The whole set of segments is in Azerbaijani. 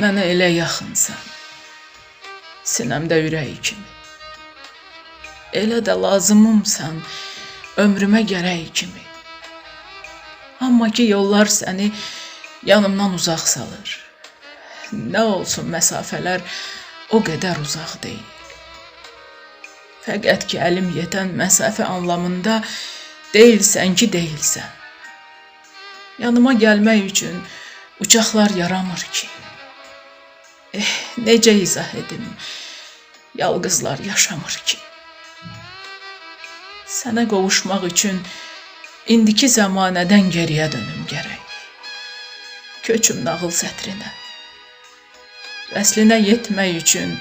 Mənə elə yaxınsan. Sinəmdə ürək kimi. Elə də lazımımsan ömrümə gərək kimi. Amma ki yollar səni yanımdan uzaq salır. Nə olsun məsafələr o qədər uzaq deyil. Fəqət ki əlim yetən məsafə anlamında deyilsən ki, deyilsən. Yanıma gəlmək üçün uçaqlar yaramır ki. Necə izah edim? Yalqızlar yaşamır ki. Sənə qovuşmaq üçün indiki zəmanədən geriyə dönüm gərək. Köçüm nağıl sətrinə. Vəslinə yetmək üçün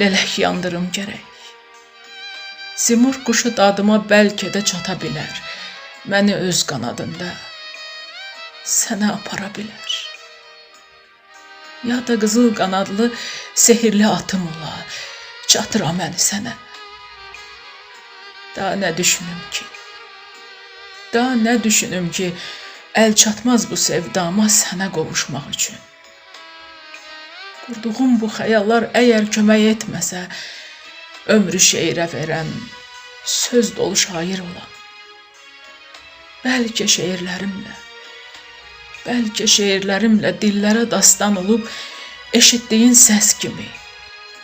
lələk yandırım gərək. Simur quşu dadıma bəlkə də çata bilər. Məni öz qanadında sənə apara bilər. Ya da qızıl qanadlı sehirli atım ola, çatıra məni sənə. Daha nə düşünüm ki? Daha nə düşünüm ki, əl çatmaz bu sevdama sənə qovuşmaq üçün. Qurduğum bu xəyallar əgər kömək etməsə, ömrü şeirə verən söz dolu şair olam. Bəlkə şeirlərimlə, bəlkə şeirlərimlə dillərə dastan olub eşitdiyin səs kimi,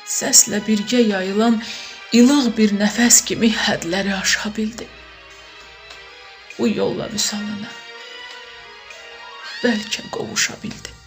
səslə birgə yayılan ilıq bir nəfəs kimi hədləri aşa bildim. Bu yolla vüsalına bəlkə qovuşa bildim.